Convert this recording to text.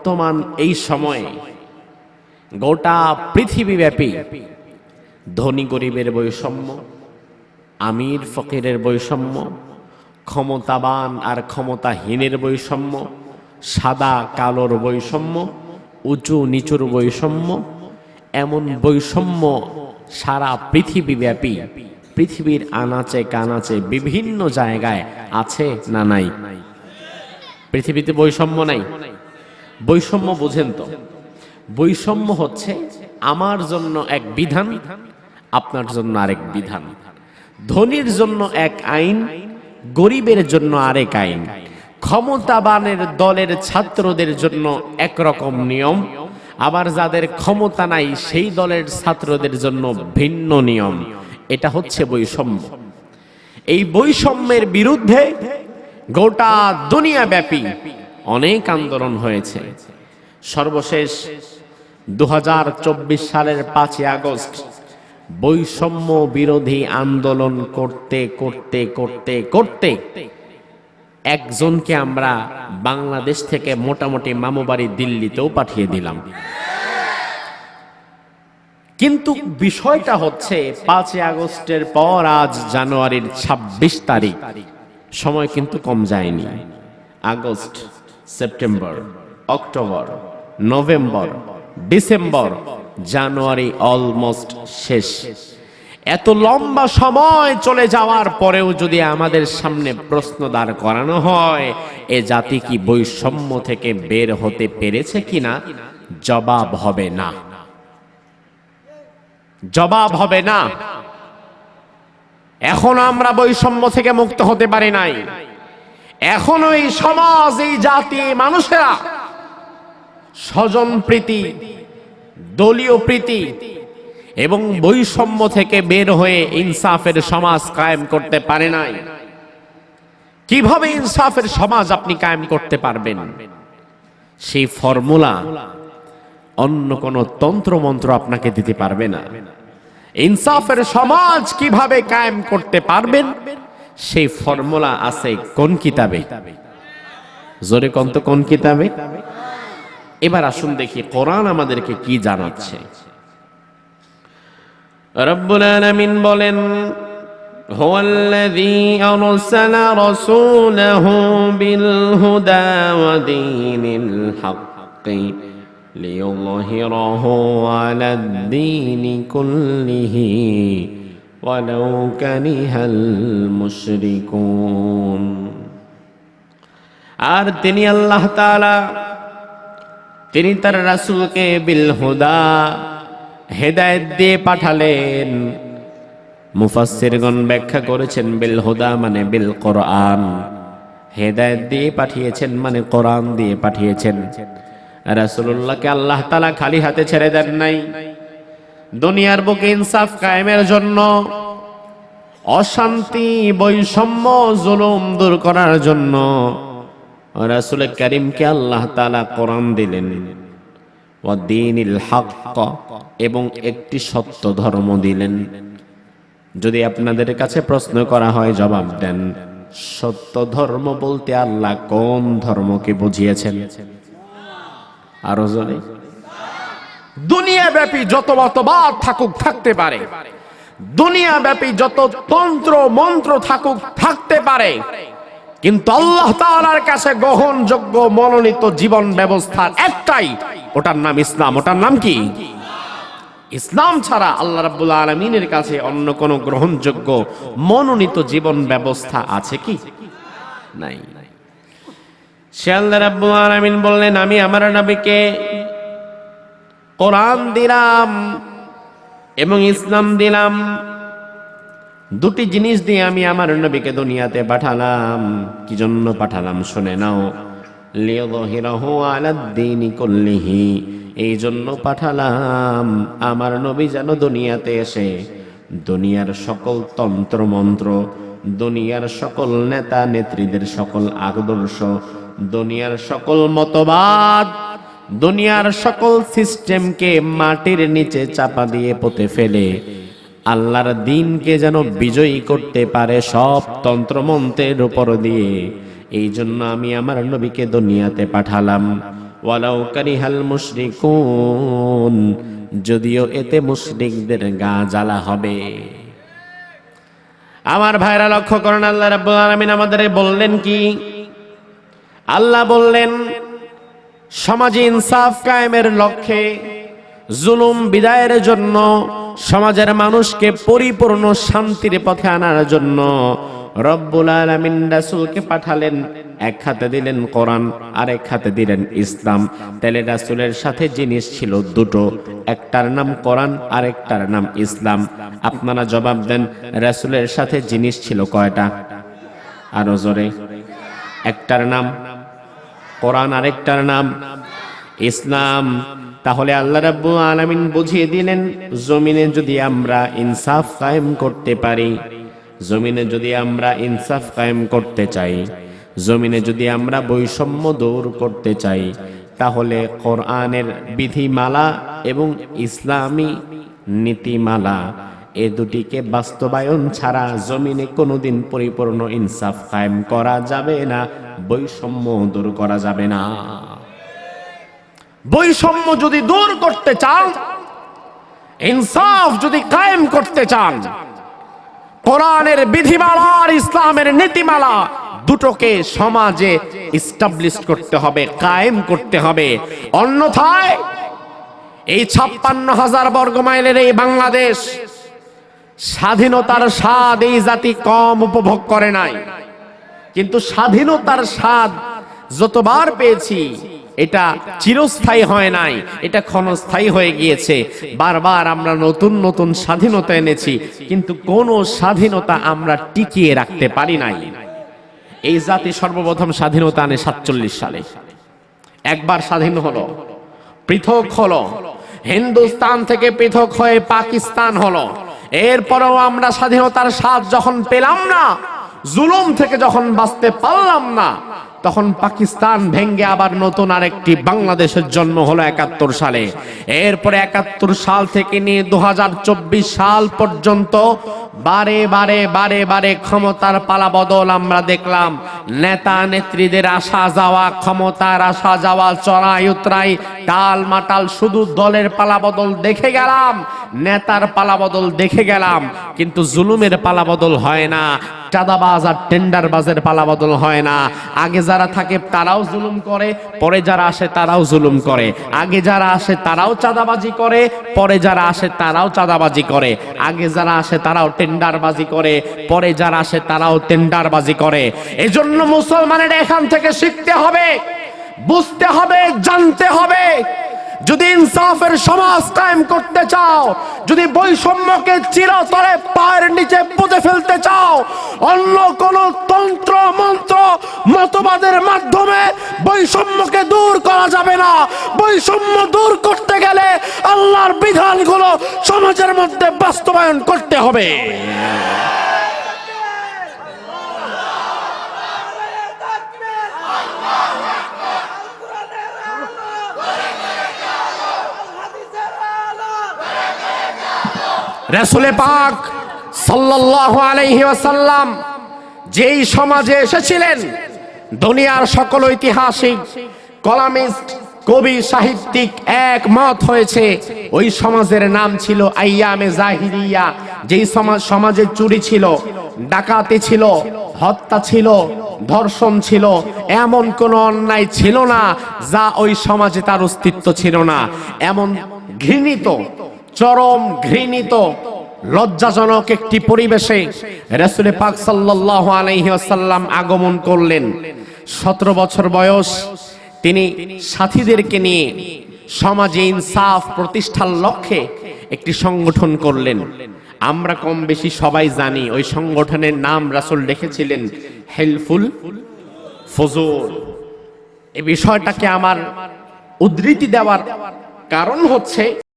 বর্তমান এই সময়ে গোটা পৃথিবীব্যাপী ধনী গরিবের বৈষম্য, আমির ফকিরের বৈষম্য, ক্ষমতাবান আর ক্ষমতাহীনের বৈষম্য, সাদা কালোর বৈষম্য, উঁচু নিচুর বৈষম্য, এমন বৈষম্য সারা পৃথিবীব্যাপী, পৃথিবীর আনাচে কানাচে বিভিন্ন জায়গায় আছে না নাই? পৃথিবীতে বৈষম্য নাই? বৈষম্য বোঝেন তো? বৈষম্য হচ্ছে আমার জন্য এক বিধান, আপনার জন্য আরেক বিধান। ধনীর জন্য এক আইন, গরিবের জন্য আরেক আইন। ক্ষমতাবানের দলের ছাত্রদের জন্য একরকম নিয়ম, আবার যাদের ক্ষমতা নাই সেই দলের ছাত্রদের জন্য ভিন্ন নিয়ম। এটা হচ্ছে বৈষম্য। এই বৈষম্যের বিরুদ্ধে গোটা দুনিয়া ব্যাপী অনেক আন্দোলন হয়েছে। সর্বশেষ দু হাজার চব্বিশ সালের পাঁচই আগস্ট বৈষম্য বিরোধী আন্দোলন করতে করতে করতে করতে একজনকে আমরা বাংলাদেশ থেকে মোটামুটি মামুবাড়ি দিল্লিতেও পাঠিয়ে দিলাম। কিন্তু বিষয়টা হচ্ছে পাঁচই আগস্টের পর আজ জানুয়ারির ২৬ তারিখ। সময় কিন্তু কম যায়নি। August September, October, November, December, January almost শেষ। এত লম্বা সময় চলে যাওয়ার পরেও যদি আমাদের সামনে প্রশ্ন দাঁড় করানো হয়, এ জাতি কি বৈষম্য থেকে বের হতে পেরেছে কিনা? জবাব হবে না। জবাব হবে না। এখন আমরা বৈষম্য থেকে মুক্ত হতে পারি নাই। এখনও এই সমাজ, এই জাতি মানুষেরা স্বজন প্রীতি, দলীয় প্রীতি এবং বৈষম্য থেকে বের হয়ে ইনসাফের সমাজ কায়েম করতে পারে নাই। কীভাবে ইনসাফের সমাজ আপনি কায়েম করতে পারবেন? সেই ফর্মুলা অন্য কোন তন্ত্র মন্ত্র আপনাকে দিতে পারবে না। ইনসাফের সমাজ কীভাবে কায়েম করতে পারবেন? সেই ফর্মুলা আছে কোন কিতাবে জোরে কন্ত কোন কিতাবে এবার আসুন দেখি কোরআন আমাদেরকে কি জানাচ্ছে রব্বুল আলামিন বলেন هو الذي أرسل رسوله بالهدى ودين الحق ليظهره على الدين كله ولو كره المشركون আর তিনি আল্লাহ তাআলা তিনি তার রাসূলকে বিল হুদা হেদায়েত দিয়ে পাঠালেন মুফাসসিরগণ ব্যাখ্যা করেছেন বিল হুদা মানে বিল কোরআন হেদায়েত দিয়ে পাঠিয়েছেন মানে কোরআন দিয়ে পাঠিয়েছেন রাসূলুল্লাহকে আল্লাহ তাআলা খালি হাতে ছেড়ে দেন নাই দুনিয়ার বুকে ইনসাফ কায়েমের জন্য অশান্তি, বৈষম্য, জুলুম দূর করার জন্য রাসূল করিমকে আল্লাহ তাআলা কোরআন দিলেন। ওয়াদ্দীনিল হক এবং একটি সত্য ধর্ম দিলেন। যদি আপনাদের কাছে প্রশ্ন করা হয়, জবাব দেন, সত্য ধর্ম বলতে আল্লাহ কোন ধর্মকে বুঝিয়েছেন? আরও জনে দুনিয়া ব্যাপী যত মতবাদ থাকুক, থাকতে পারে। দুনিয়া ব্যাপী যত তন্ত্র, মন্ত্র থাকুক, থাকতে পারে। কিন্তু আল্লাহ তাআলার কাছে গ্রহণযোগ্য মনোনীত জীবন ব্যবস্থার একটাই, ওটার নাম ইসলাম। ওটার নাম কি? ইসলাম ছাড়া আল্লাহ রাব্বুল আলামিনের কাছে অন্য কোনো গ্রহণযোগ্য মনোনীত জীবন ব্যবস্থা আছে কি? নাই। সে আল্লাহ রাব্বুল আলামিন বললেন, আমি আমার নবীকে কোরআন দিলাম এবং ইসলাম দিলাম। দুটি জিনিস দিয়ে আমি আমার নবীকে দুনিয়াতে পাঠালাম। কি জন্য পাঠালাম শুনে নাও। কুল্লিহি। এই জন্য পাঠালাম, আমার নবী যেন দুনিয়াতে এসে দুনিয়ার সকল তন্ত্র মন্ত্র দুনিয়ার সকল নেতা নেত্রীদের সকল আদর্শ, দুনিয়ার সকল মতবাদ দুনিয়ার সকল সিস্টেমকে মাটির নিচে চাপা দিয়ে পুঁতে ফেলে। আল্লাহর দিনকে যেন বিজয়ী করতে পারে সব তন্ত্রমন্ত্রের উপর দিয়ে। এই জন্য আমি আমার নবীকে দুনিয়াতে পাঠালাম। ওয়ালাউ কারিহাল মুশরিকুন, যদিও এতে মুশরিকদের গা জ্বালা হবে। আমার ভাইরা লক্ষ্য করেন, আল্লাহ রাব্বুল আলামিন আমাদের বললেন কি? আল্লাহ বললেন সমাজে ইনসাফ কায়েমের লক্ষ্যে জুলুম বিদায়ের জন্য সমাজের মানুষকে পরিপূর্ণ শান্তির পথে আনার জন্য রব্বুল আলামিন রাসূলকে পাঠালেন, এক হাতে দিলেন কোরআন আর এক হাতে দিলেন ইসলাম। তাহলে রাসূলের সাথে জিনিস ছিল দুটো, একটার নাম কোরআন আর একটার নাম ইসলাম। আপনারা জবাব দেন, রাসূলের সাথে জিনিস ছিল কয়টা? আরও জোরে। একটার নাম কোরআন আরেকটার নাম। ইসলাম। তাহলে আল্লাহ রাব্বুল আলামিন বুঝিয়ে দিলেন, জমিনে যদি আমরা ইনসাফ কায়েম করতে পারি, জমিনে যদি আমরা ইনসাফ কায়েম করতে চাই, জমিনে যদি আমরা বৈষম্য দূর করতে চাই, তাহলে কোরআনের বিধিমালা এবং ইসলামী নীতিমালা এ দুটিকে বাস্তবায়ন ছাড়া জমিনে কোনোদিন পরিপূর্ণ ইনসাফ কায়েম করা যাবে না, বৈষম্য দূর করা যাবে না। বৈষম্য যদি দূর করতে চান, ইনসাফ যদি কায়েম করতে চান, কোরআনের বিধিমালা আর ইসলামের নীতিমালা দুটোকে সমাজে ইস্টাবলিশ করতে হবে, কায়েম করতে হবে। অন্যথায় এই ছাপ্পান্ন হাজার বর্গ মাইলের এই বাংলাদেশ স্বাধীনতার স্বাদ এই জাতি কম উপভোগ করে নাই। কিন্তু স্বাধীনতার স্বাদ যতবার পেয়েছি, এটা চিরস্থায়ী হয় নাই, এটা ক্ষণস্থায়ী হয়ে গিয়েছে। বারবার আমরা নতুন নতুন স্বাধীনতা এনেছি, কিন্তু কোন স্বাধীনতা আমরা টিকিয়ে রাখতে পারি নাই। এই জাতি সর্বপ্রথম স্বাধীনতা আনে সাতচল্লিশ সালে। একবার স্বাধীন হলো, পৃথক হলো, হিন্দুস্তান থেকে পৃথক হয়ে পাকিস্তান হলো। এরপরেও আমরা স্বাধীনতার স্বাদ যখন পেলাম না, জুলুম থেকে যখন বাঁচতে পারলাম না, তখন পাকিস্তান ভেঙ্গে আবার নতুন আরেকটি বাংলাদেশের জন্ম হলো একাত্তর সালে। এরপরে একাত্তর সাল থেকে নিয়ে দু হাজার চব্বিশ সাল পর্যন্ত বারে বারে বারে বারে ক্ষমতার পালা বদল আমরা দেখলাম। নেতা নেত্রীদের আসা যাওয়া, ক্ষমতার আসা যাওয়া চড়াই উতরাই টাল মাটাল শুধু দলের পালা বদল দেখে গেলাম। নেতার পালা বদল দেখে গেলাম, কিন্তু জুলুমের পালা বদল হয় না, চাঁদাবাজ আর পালা বদল হয় না। আগে যারা থাকে তারাও জুলুম করে, পরে যারা আসে তারাও জুলুম করে। আগে যারা আসে তারাও চাঁদাবাজি করে, পরে যারা আসে তারাও চাঁদাবাজি করে। আগে যারা আসে তারাও টেন্ডারবাজি করে, পরে যারা আসে তারাও টেন্ডারবাজি করে। এজন্য মুসলমানের এখান থেকে শিখতে হবে, বুঝতে হবে, জানতে হবে। যদি ইনসাফের সমাজ কায়েম করতে চাও, যদি বৈষম্যকে চিরতরে পায়ের নিচে পুঁতে ফেলতে চাও, অন্য কোন তন্ত্র, মন্ত্র, মতবাদের মাধ্যমে বৈষম্যকে দূর করা যাবে না। বৈষম্য দূর করতে গেলে আল্লাহর বিধানগুলো সমাজের মধ্যে বাস্তবায়ন করতে হবে। রাসূলে পাক সাল্লাল্লাহু আলাইহি ওয়াসাল্লাম যেই সমাজে এসেছিলেন, দুনিয়ার সকল ঐতিহাসিক, কলামিস্ট, কবি, সাহিত্যিক একমত হয়েছে, ওই সমাজের নাম ছিল আইয়ামে জাহিরিয়া যেই সমাজ, সমাজে চুরি ছিল, ডাকাতি ছিল, হত্যা ছিল, ধর্ষণ ছিল, এমন কোন অন্যায় ছিল না যা ওই সমাজে তার অস্তিত্ব ছিল না। এমন ঘৃণিত চরম ঘৃণিত, লজ্জাজনক একটি পরিবেশে রাসূলে পাক সাল্লাল্লাহু আলাইহি ওয়াসাল্লাম আগমন করলেন। সতেরো বছর বয়স, তিনি সাথীদেরকে নিয়ে সমাজে ইনসাফ প্রতিষ্ঠার লক্ষ্যে একটি সংগঠন করলেন। আমরা কম বেশি সবাই জানি, ওই সংগঠনের নাম রাসূল রেখেছিলেন হেলফুল ফজল এই বিষয়টাকে আমার উদ্ধৃতি দেওয়ার কারণ হচ্ছে